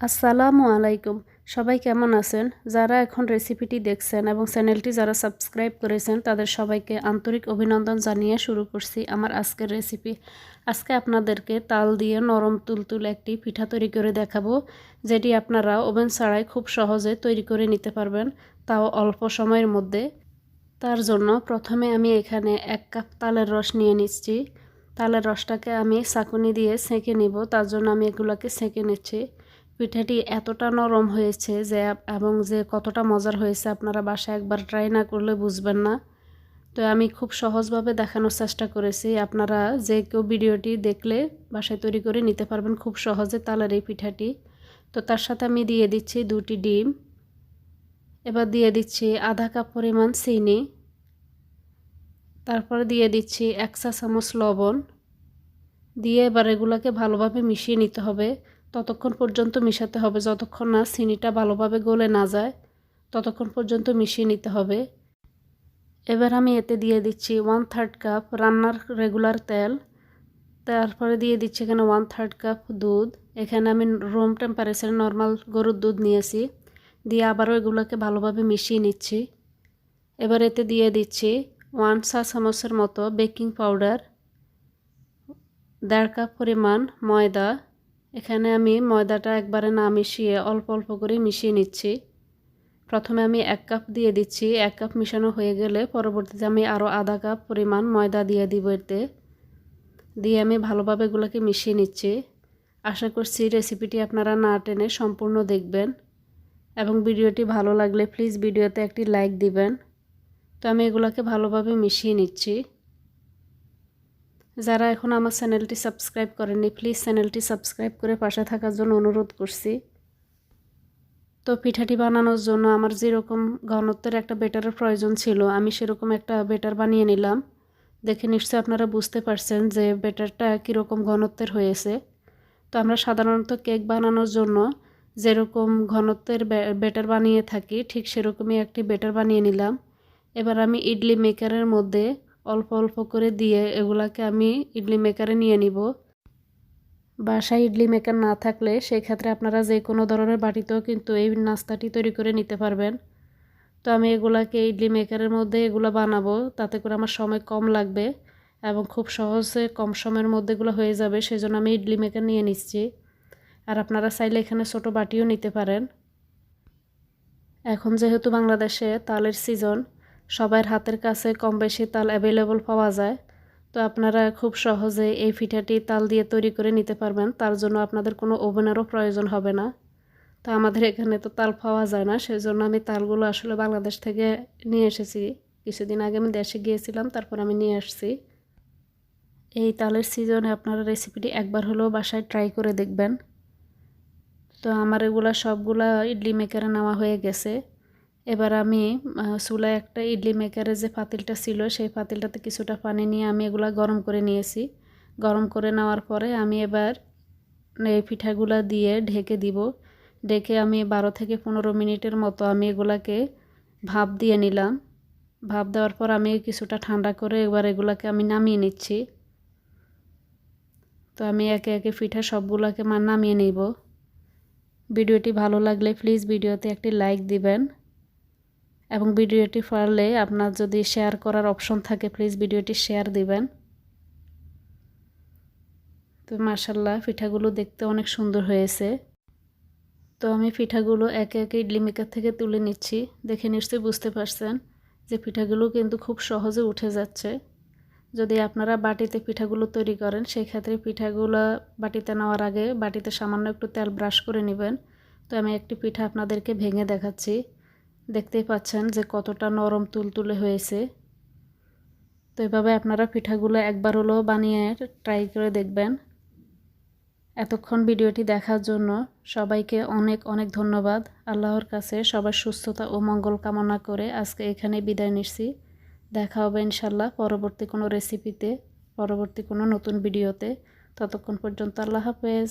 আসসালামু আলাইকুম। সবাই কেমন আছেন? যারা এখন রেসিপিটি দেখছেন এবং চ্যানেলটি যারা সাবস্ক্রাইব করেছেন, তাদের সবাইকে আন্তরিক অভিনন্দন জানিয়ে শুরু করছি আমার আজকের রেসিপি। আজকে আপনাদেরকে তাল দিয়ে নরম তুলতুল একটি পিঠা তৈরি করে দেখাবো, যেটি আপনারা ওভেন ছাড়াই খুব সহজে তৈরি করে নিতে পারবেন, তাও অল্প সময়ের মধ্যে। তার জন্য প্রথমে আমি এখানে এক কাপ তালের রস নিয়ে নিচ্ছি। তালের রসটাকে আমি চাকুনি দিয়ে সেঁকে নিব, তার জন্য আমি এগুলোকে সেঁকে নিচ্ছি। পিঠাটি এতটা নরম হয়েছে যে, এবং যে কতটা মজার হয়েছে আপনারা বাসায় একবার ট্রাই না করলে বুঝবেন না। তো আমি খুব সহজভাবে দেখানোর চেষ্টা করেছি। আপনারা যে কেউ ভিডিওটি দেখলে বাসায় তৈরি করে নিতে পারবেন খুব সহজে তালের এই পিঠাটি। তো তার সাথে আমি দিয়ে দিচ্ছি দুটি ডিম। এবার দিয়ে দিচ্ছি আধা কাপ পরিমাণ চিনি। তারপরে দিয়ে দিচ্ছি এক চা চামচ লবণ। দিয়ে এবার এগুলোকে ভালোভাবে মিশিয়ে নিতে হবে। ততক্ষণ পর্যন্ত মিশাতে হবে। যতক্ষণ না চিনিটা ভালোভাবে গলে না যায়, ততক্ষণ পর্যন্ত মিশিয়ে নিতে হবে। এবার আমি এতে দিয়ে দিচ্ছি ওয়ান থার্ড কাপ রান্নার রেগুলার তেল। তারপরে দিয়ে দিচ্ছি এখানে ওয়ান থার্ড কাপ দুধ। এখানে আমি রুম টেম্পারেচারে নর্মাল গরুর দুধ নিয়েছি। দিয়ে আবারও এগুলোকে ভালোভাবে মিশিয়ে নিচ্ছি। এবার এতে দিয়ে দিচ্ছি ওয়ান চা চামচের মতো বেকিং পাউডার দেড় কাপ পরিমাণ ময়দা। এখানে আমি ময়দাটা একবারে না মিশিয়ে অল্প অল্প করে মিশিয়ে নিচ্ছি। প্রথমে আমি এক কাপ দিয়ে দিচ্ছি। এক কাপ মিশানো হয়ে গেলে পরবর্তীতে আমি আরও আধা কাপ পরিমাণ ময়দা দিয়ে দিব এতে। দিয়ে আমি ভালোভাবে এগুলোকে মিশিয়ে নিচ্ছি। আশা করছি রেসিপিটি আপনারা না টেনে সম্পূর্ণ দেখবেন এবং ভিডিওটি ভালো লাগলে প্লিজ ভিডিওতে একটি লাইক দিবেন। তো আমি এগুলোকে ভালোভাবে মিশিয়ে নিচ্ছি। যারা এখন আমার চ্যানেলটি সাবস্ক্রাইব করেননি প্লিজ চ্যানেলটি সাবস্ক্রাইব করে পাশে থাকার জন্য অনুরোধ করছি। তো পিঠাটি বানানোর জন্য আমার যেরকম ঘনত্বের একটা বেটারের প্রয়োজন ছিল, আমি সেরকম একটা বেটার বানিয়ে নিলাম। দেখে নিশ্চয়ই আপনারা বুঝতে পারছেন যে বেটারটা কীরকম ঘনত্বের হয়েছে। তো আমরা সাধারণত কেক বানানোর জন্য যেরকম ঘনত্বের বেটার বানিয়ে থাকি, ঠিক সেরকমই একটি বেটার বানিয়ে নিলাম। এবার আমি ইডলি মেকারের মধ্যে অল্প অল্প করে দিয়ে এগুলাকে আমি ইডলি মেকারে নিয়ে নিব। বাসায় ইডলি মেকার না থাকলে সেই ক্ষেত্রে আপনারা যে কোনো ধরনের বাটিতেও কিন্তু এই নাস্তাটি তৈরি করে নিতে পারবেন। তো আমি এগুলাকে ইডলি মেকারের মধ্যে এগুলো বানাবো, তাতে করে আমার সময় কম লাগবে এবং খুব সহজে কম সময়ের মধ্যে এগুলো হয়ে যাবে সেই জন্য আমি ইডলি মেকার নিয়ে নিচ্ছি। আর আপনারা চাইলে এখানে ছোট বাটিও নিতে পারেন। এখন যেহেতু বাংলাদেশে তালের সিজন সবার হাতের কাছে কম বেশি তাল অ্যাভেলেবল পাওয়া যায়। তো আপনারা খুব সহজে এই পিঠাটি তাল দিয়ে তৈরি করে নিতে পারবেন। তার জন্য আপনাদের কোনো ওভেনেরও প্রয়োজন হবে না। তো আমাদের এখানে তো তাল পাওয়া যায় না। সেই জন্য আমি তালগুলো আসলে বাংলাদেশ থেকে নিয়ে এসেছি। কিছুদিন আগে আমি দেশে গিয়েছিলাম, তারপর আমি নিয়ে আসছি। এই তালের সিজনে আপনারা রেসিপিটি একবার হলেও বাসায় ট্রাই করে দেখবেন। তো আমার এগুলা সবগুলা ইডলি মেকারে নেওয়া হয়ে গেছে। এবার আমি চুলায় একটা ইডলি মেকারের যে পাতিলটা ছিল, সেই পাতিলটাতে কিছুটা পানি নিয়ে আমি এগুলা গরম করে নিয়েছি। গরম করে নেওয়ার পরে আমি এবার এই পিঠাগুলা দিয়ে ঢেকে দিব। ঢেকে আমি বারো থেকে পনেরো মিনিটের মতো আমি এগুলাকে ভাপ দিয়ে নিলাম। ভাপ দেওয়ার পর আমি কিছুটা ঠান্ডা করে এবার এগুলাকে আমি নামিয়ে নিচ্ছি। তো আমি একে একে পিঠা সবগুলোকে মা নামিয়ে নিব। ভিডিওটি ভালো লাগলে প্লিজ ভিডিওতে একটি লাইক দিবেন। এবং ভিডিওটি পারলে আপনার যদি শেয়ার করার অপশন থাকে প্লিজ ভিডিওটি শেয়ার দিবেন। তো মার্শাল্লাহ পিঠাগুলো দেখতে অনেক সুন্দর হয়েছে। তো আমি পিঠাগুলো একে একে ইডলি মেকার থেকে তুলে নিচ্ছি। দেখে নিশ্চয়ই বুঝতে পারছেন যে পিঠাগুলো কিন্তু খুব সহজে উঠে যাচ্ছে। যদি আপনারা বাটিতে পিঠাগুলো তৈরি করেন সেই ক্ষেত্রে পিঠাগুলো বাটিতে নেওয়ার আগে বাটিতে সামান্য একটু তেল ব্রাশ করে নেবেন। তো আমি একটি পিঠা আপনাদেরকে ভেঙে দেখাচ্ছি। দেখতেই পাচ্ছেন যে কতটা নরম তুলতুলে হয়েছে। তো এভাবে আপনারা পিঠাগুলো একবার হলেও বানিয়ে ট্রাই করে দেখবেন। এতক্ষণ ভিডিওটি দেখার জন্য সবাইকে অনেক অনেক ধন্যবাদ। আল্লাহর কাছে সবার সুস্থতা ও মঙ্গল কামনা করে আজকে এখানে বিদায় নিচ্ছি। দেখা হবে ইনশাল্লাহ পরবর্তী কোনো রেসিপিতে পরবর্তী কোনো নতুন ভিডিওতে। ততক্ষণ পর্যন্ত আল্লাহ হাফেজ।